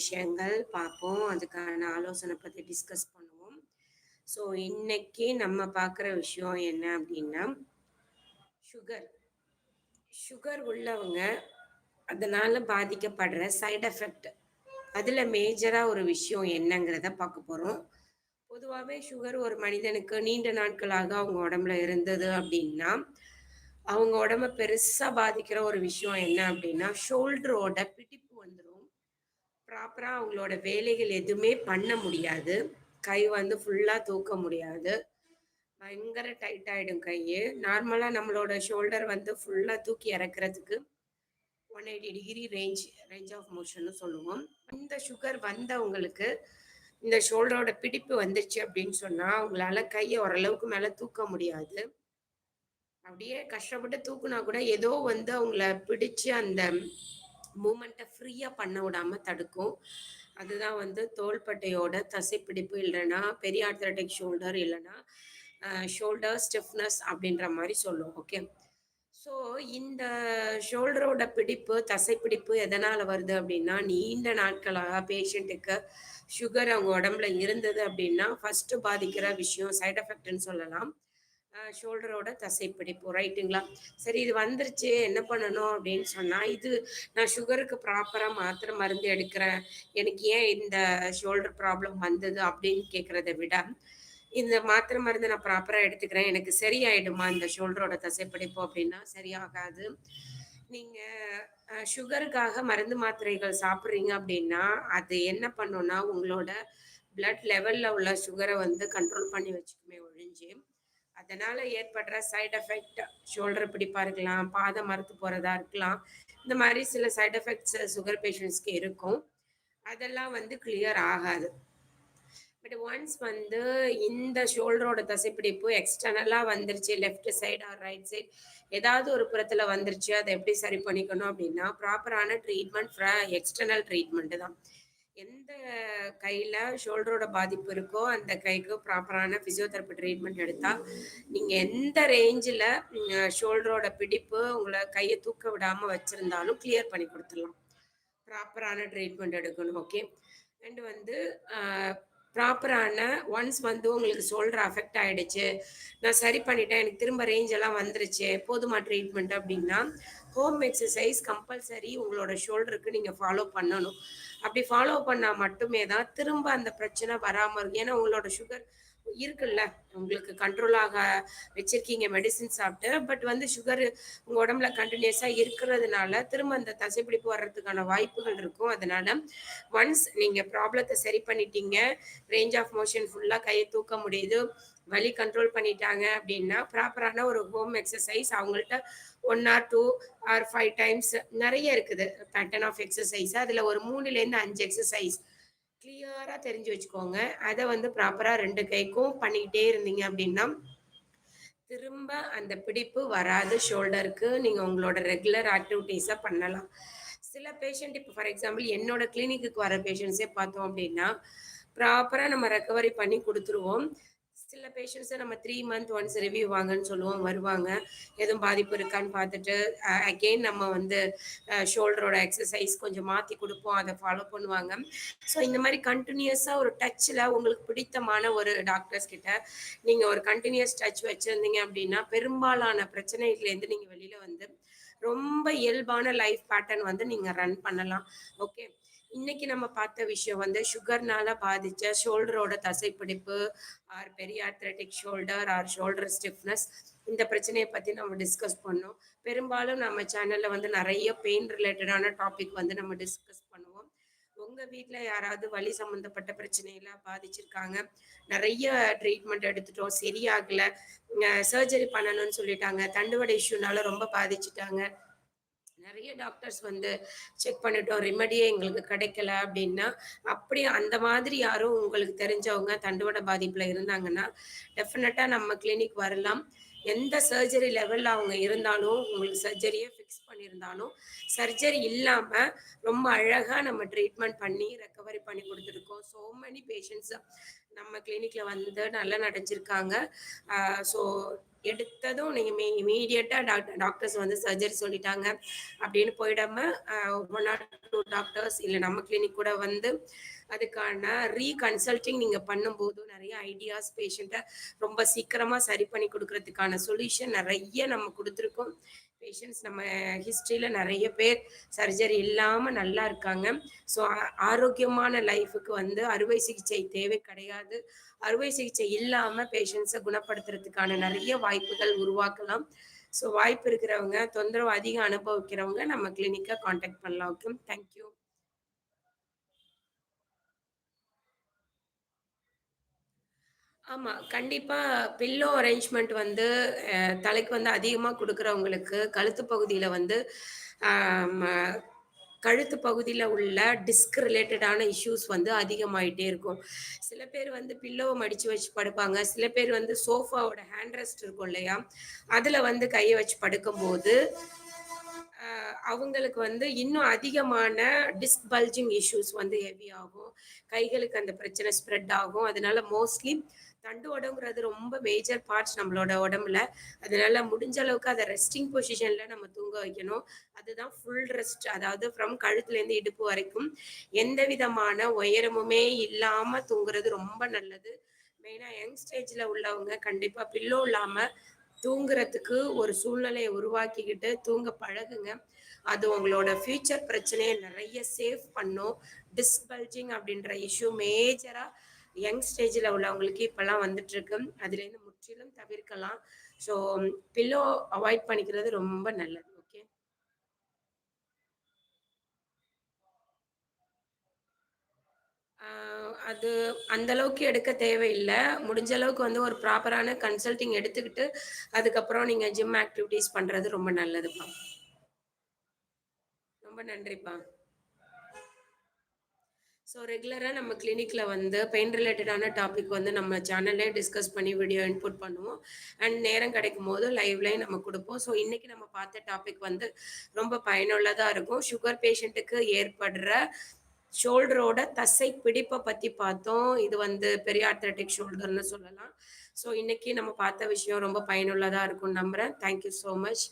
விஷயங்கள் பார்ப்போம். அதுக்கான ஆலோசனை பற்றி டிஸ்கஸ் பண்ணுவோம். ஸோ இன்னைக்கு நம்ம பார்க்குற விஷயம் என்ன அப்படின்னா சுகர். சுகர் உள்ளவங்க அதனால பாதிக்கப்படுற சைட் எஃபெக்ட். அதில் மேஜராக ஒரு விஷயம் என்னங்கிறத பார்க்க போகிறோம் பொதுவாகவே சுகர் ஒரு மனிதனுக்கு நீண்ட நாட்களாக அவங்க உடம்புல இருந்தது அப்படின்னா அவங்க உடம்ப பெருசாக பாதிக்கிற ஒரு விஷயம் என்ன அப்படின்னா ஷோல்டரோட பிடிப்பு ப்ராப்பராக அவங்களோட வேலைகள் எதுவுமே பண்ண முடியாது. கை வந்து ஃபுல்லாக தூக்க முடியாது. பயங்கர டைட் ஆகிடும் கையு. நார்மலாக நம்மளோட ஷோல்டர் வந்து ஃபுல்லாக தூக்கி இறக்குறதுக்கு 180 டிகிரி ரேஞ்ச் ரேஞ்ச் ஆஃப் மோஷன்னு சொல்லுவோம். இந்த சுகர் வந்தவங்களுக்கு இந்த ஷோல்டரோட பிடிப்பு வந்துச்சு அப்படின்னு சொன்னால் அவங்களால கையை ஓரளவுக்கு மேலே தூக்க முடியாது. அப்படியே கஷ்டப்பட்டு தூக்குனா கூட ஏதோ வந்து அவங்கள பிடிச்சு அந்த மூமெண்ட்டை ஃப்ரீயாக பண்ண விடாமல் தடுக்கும். அதுதான் வந்து தோள்பட்டையோட தசைப்பிடிப்பு இல்லைன்னா பெரிய ஆர்த்தரட்டிக் ஷோல்டர் இல்லைன்னா ஷோல்டர் ஸ்டிஃப்னஸ் அப்படின்ற மாதிரி சொல்லுவோம். ஓகே. ஸோ இந்த ஷோல்டரோட பிடிப்பு, தசைப்பிடிப்பு எதனால் வருது அப்படின்னா நீண்ட நாட்களாக பேஷண்ட்டுக்கு சுகர் அவங்க உடம்புல இருந்தது அப்படின்னா ஃபர்ஸ்ட்டு பாதிக்கிற விஷயம் சைட் எஃபெக்ட்ன்னு சொல்லலாம். ஷோல்டரோட ஷோல்டரோட தசைப்பிடிப்பு ரைட்டுங்களா? சரி இது வந்துருச்சு என்ன பண்ணணும் அப்படின்னு சொன்னால் இது நான் சுகருக்கு ப்ராப்பராக மாத்திரை மருந்து எடுக்கிறேன். எனக்கு ஏன் இந்த ஷோல்டர் ப்ராப்ளம் வந்தது அப்படின்னு கேட்குறத விட, இந்த மாத்திரை மருந்து நான் ப்ராப்பராக எடுத்துக்கிறேன். எனக்கு சரியாயிடுமா இந்த ஷோல்டரோட தசைப்பிடிப்பு அப்படின்னா சரியாகாது. நீங்கள் சுகருக்காக மருந்து மாத்திரைகள் சாப்பிட்றீங்க அப்படின்னா அது என்ன பண்ணும்னா, உங்களோட பிளட் லெவலில் உள்ள சுகரை வந்து கண்ட்ரோல் பண்ணி வச்சுக்குமே ஒழிஞ்சு, அதனால ஏற்படுற சைட் எஃபெக்ட் ஷோல்டர் பிடிப்பா இருக்கலாம், பாதம் மரத்து போறதா இருக்கலாம். இந்த மாதிரி சில சைட் எஃபெக்ட்ஸ் சுகர் பேஷண்ட்ஸ்க்கு இருக்கும். அதெல்லாம் வந்து கிளியர் ஆகாது. பட் ஒன்ஸ் வந்து இந்த ஷோல்டரோட தசைப்பிடிப்பு எக்ஸ்டர்னலாக வந்துருச்சு left side or right side ஏதாவது ஒரு புறத்தில் வந்துருச்சு. அதை எப்படி சரி பண்ணிக்கணும் அப்படின்னா ப்ராப்பரான ட்ரீட்மெண்ட் ஃப்ர எக்ஸ்டர்னல் ட்ரீட்மெண்ட் தான். எந்த கையில் ஷோல்டரோட பாதிப்பு இருக்கோ, அந்த கைக்கு ப்ராப்பரான ஃபிசியோதெரப்பி ட்ரீட்மெண்ட் எடுத்தால் நீங்கள் எந்த ரேஞ்சில் ஷோல்டரோட பிடிப்பு உங்களை கையை தூக்க விடாமல் வச்சுருந்தாலும் கிளியர் பண்ணி கொடுத்துடலாம் ப்ராப்பரான ட்ரீட்மெண்ட் எடுக்கணும். ஓகே. அண்டு வந்து ப்ராப்பரான ஒன்ஸ் வந்து உங்களுக்கு ஷோல்டர் அஃபெக்ட் ஆகிடுச்சு நான் சரி பண்ணிட்டேன். எனக்கு திரும்ப ரேஞ்ச் எல்லாம் வந்துருச்சு. போதுமா ட்ரீட்மெண்ட் அப்படின்னா ஹோம் எக்ஸசைஸ் கம்பல்சரி உங்களோட ஷோல்டருக்கு நீங்கள் ஃபாலோ பண்ணணும். அப்படி ஃபாலோ பண்ணால் மட்டுமே தான் திரும்ப அந்த பிரச்சனை வராமல் இருக்கும். ஏன்னா உங்களோட சுகர் இருக்குல்ல. உங்களுக்கு கண்ட்ரோல் ஆக வச்சிருக்கீங்க மெடிசின் சாப்பிட்டு. பட் வந்து சுகர் உங்க உடம்புல கண்டினியூஸா இருக்கிறதுனால, திரும்ப அந்த தசைப்பிடிப்பு வர்றதுக்கான வாய்ப்புகள் இருக்கும். அதனால ஒன்ஸ் நீங்க ப்ராப்ளத்தை சரி பண்ணிட்டீங்க. ரேஞ்ச் ஆஃப் மோஷன் ஃபுல்லா கையை தூக்க முடியுது. வலி கண்ட்ரோல் பண்ணிட்டாங்க அப்படின்னா ப்ராப்பரான ஒரு ஹோம் எக்ஸசைஸ் அவங்கள்ட்ட one or two or five times நிறைய இருக்குது. பேட்டர்ன் ஆஃப் எக்ஸசைஸ் அதில் ஒரு மூணுலேருந்து அஞ்சு எக்ஸசைஸ் கிளியராக தெரிஞ்சு வச்சுக்கோங்க. அதை வந்து ப்ராப்பராக ரெண்டு கைக்கும் பண்ணிக்கிட்டே இருந்தீங்க அப்படின்னா திரும்ப அந்த பிடிப்பு வராது ஷோல்டருக்கு. நீங்கள் உங்களோட ரெகுலர் ஆக்டிவிட்டீஸை பண்ணலாம். சில பேஷண்ட் இப்போ ஃபார் எக்ஸாம்பிள் என்னோட கிளினிக்கு வர பேஷண்ட்ஸே பார்த்தோம் அப்படின்னா ப்ராப்பராக நம்ம ரெக்கவரி பண்ணி கொடுத்துருவோம் சில பேஷண்ட்ஸை நம்ம த்ரீ மந்த் ஒன்ஸ் ரிவ்யூ வாங்கன்னு சொல்லுவோம். வருவாங்க. எதுவும் பாதிப்பு இருக்கான்னு பார்த்துட்டு, அகெயின் நம்ம வந்து ஷோல்டரோட எக்ஸசைஸ் கொஞ்சம் மாற்றி கொடுப்போம் அதை ஃபாலோ பண்ணுவாங்க. ஸோ இந்த மாதிரி கண்டினியூஸாக ஒரு டச்சில் உங்களுக்கு பிடித்தமான ஒரு டாக்டர்ஸ் கிட்ட நீங்கள் ஒரு கண்டினியூஸ் டச் வச்சுருந்தீங்க அப்படின்னா பெரும்பாலான பிரச்சனைகள்லேருந்து நீங்கள் வெளியில் வந்து ரொம்ப இயல்பான லைஃப் பேட்டர்ன் வந்து நீங்கள் ரன் பண்ணலாம். ஓகே. இன்னைக்கு நம்ம பார்த்த விஷயம் வந்து சுகர்னால பாதிச்ச ஷோல்டரோட தசைப்பிடிப்பு ஆர் பெரிய arthritic shoulder or shoulder stiffness இந்த பிரச்சனையை பத்தி நம்ம டிஸ்கஸ் பண்ணோம். பெரும்பாலும் நம்ம சேனல்ல வந்து நிறைய பெயின் ரிலேட்டடான டாபிக் வந்து நம்ம டிஸ்கஸ் பண்ணுவோம். உங்க வீட்டில் யாராவது வலி சம்மந்தப்பட்ட பிரச்சனையில பாதிச்சிருக்காங்க. நிறைய ட்ரீட்மெண்ட் எடுத்துட்டோம். சரியாகல. சர்ஜரி பண்ணணும்னு சொல்லிட்டாங்க. தண்டுவடை இஷ்யூனால ரொம்ப பாதிச்சுட்டாங்க. நிறைய டாக்டர்ஸ் வந்து செக் பண்ணிட்டோம். ரெமெடியே எங்களுக்கு கிடைக்கல அப்படின்னா அப்படி அந்த மாதிரி யாரும் உங்களுக்கு தெரிஞ்சவங்க தண்டுவட பாதிப்புல இருந்தாங்கன்னா, டெஃபினட்டா நம்ம கிளினிக் வரலாம். எந்த சர்ஜரி லெவல்ல அவங்க இருந்தாலும் உங்களுக்கு சர்ஜரியே ஃபிக்ஸ் பண்ணியிருந்தாலும் சர்ஜரி இல்லாமல் ரொம்ப அழகாக நம்ம ட்ரீட்மெண்ட் பண்ணி ரெக்கவரி பண்ணி கொடுத்துருக்கோம். ஸோ மெனி பேஷண்ட்ஸ் நம்ம கிளினிக்கில் வந்து நல்லா நடைஞ்சிருக்காங்க. ஸோ எடுத்ததும் நீங்கள் மீ இம்மீடியட்டா டாக்டர் டாக்டர்ஸ் வந்து சர்ஜரி சொல்லிட்டாங்க. அப்படின்னு போயிடாம, ஒன் 1 ஆர் 2 டாக்டர்ஸ் இல்லை நம்ம கிளினிக் கூட வந்து அதுக்கான ரீகன்சல்டிங் நீங்கள் பண்ணும்போது நிறைய ஐடியாஸ் பேஷண்ட்டை ரொம்ப சீக்கிரமாக சரி பண்ணி கொடுக்கறதுக்கான சொல்யூஷன் நிறைய நம்ம கொடுத்துருக்கோம். பேஷண்ட்ஸ் நம்ம ஹிஸ்ட்ரியில் நிறைய பேர் சர்ஜரி இல்லாமல் நல்லா இருக்காங்க. ஸோ ஆரோக்கியமான லைஃபுக்கு வந்து அறுவை சிகிச்சை தேவை கிடையாது. அறுவை சிகிச்சை இல்லாமல் பேஷண்ட்ஸை குணப்படுத்துறதுக்கான நிறைய வாய்ப்புகள் உருவாக்கலாம். ஸோ வாய்ப்பு இருக்கிறவங்க, தொந்தரவு அதிகம் அனுபவிக்கிறவங்க நம்ம கிளினிக்கை காண்டாக்ட் பண்ணலாம். ஓகே. தேங்க் ஆமா. கண்டிப்பா பில்லோ அரேஞ்ச்மெண்ட் வந்து தலைக்கு வந்து அதிகமா கொடுக்குறவங்களுக்கு கழுத்து பகுதியில வந்து ம கழுத்து பகுதியில் உள்ள டிஸ்க் ரிலேட்டடான இஷ்யூஸ் வந்து அதிகமாயிட்டே இருக்கும். சில பேர் வந்து பில்லோவை மடித்து வச்சு படுப்பாங்க. சில பேர் வந்து சோஃபாவோட ஹேண்ட் ரெஸ்ட் இருக்கும் இல்லையா? அதில் வந்து கையை வச்சு படுக்கும்போது, அவங்களுக்கு வந்து இன்னும் அதிகமான டிஸ்க் பல்ஜிங் இஷ்யூஸ் வந்து ஹெவி ஆகும். கைகளுக்கு அந்த பிரச்சனை ஸ்ப்ரெட் ஆகும். அதனால மோஸ்ட்லி தண்டு தண்டுவடம்ங்கிறது ரொம்ப மேஜர் பார்ட்ஸ் நம்மளோட உடம்புல. அதனால முடிஞ்ச அளவுக்கு அதை ரெஸ்டிங் பொசிஷன்ல நம்ம தூங்க வைக்கணும். அதுதான் ஃபுல் ரெஸ்ட். அதாவது ஃப்ரம் கழுத்துலேருந்து இடுப்பு வரைக்கும் எந்த விதமான உயரமுமே இல்லாம தூங்குறது ரொம்ப நல்லது. மெயினாக யங் ஸ்டேஜில் உள்ளவங்க கண்டிப்பாக பில்லோ இல்லாமல் தூங்குறதுக்கு ஒரு சூழ்நிலையை உருவாக்கிக்கிட்டு தூங்க பழகுங்க. அது உங்களோட ஃபியூச்சர் பிரச்சனையை நிறைய சேவ் பண்ணும். டிஸ்பல்ஜிங் அப்படின்ற இஷ்யூ மேஜரா யங் ஸ்டேஜில் உள்ளவங்களுக்கு இப்பலாம் வந்துட்டுருக்கு. அதுலேருந்து முற்றிலும் தவிர்க்கலாம். ஸோ பில்லோ அவாய்ட் பண்ணிக்கிறது ரொம்ப நல்லது. ஓகே. ஆ அது அந்த அளவுக்கு எடுக்க தேவையில்லை முடிஞ்ச அளவுக்கு வந்து ஒரு ப்ராப்பரான கன்சல்டிங் எடுத்துக்கிட்டு, அதுக்கப்புறம் நீங்க ஜிம் ஆக்டிவிட்டீஸ் பண்றது ரொம்ப நல்லதுப்பா. ரொம்ப நன்றிப்பா. ஸோ ரெகுலராக நம்ம கிளினிக்கில் வந்து பெயின் ரிலேட்டடான டாபிக் வந்து நம்ம சேனல்லே டிஸ்கஸ் பண்ணி வீடியோ இன்புட் பண்ணுவோம். அண்ட் நேரம் கிடைக்கும்போது லைவ்லேயும் நம்ம கொடுப்போம் ஸோ இன்றைக்கி நம்ம பார்த்த டாபிக் வந்து ரொம்ப பயனுள்ளதாக இருக்கும். சுகர் பேஷண்ட்டுக்கு ஏற்படுற ஷோல்டரோட தசை பிடிப்பை பத்தி பார்த்தோம். இது வந்து பெரிய பெரியார்த்ரெடிக் ஷோல்டர்னு சொல்லலாம். ஸோ இன்னைக்கு நம்ம பார்த்த விஷயம் ரொம்ப பயனுள்ளதா இருக்கும்னு நம்புறேன். Thank you much.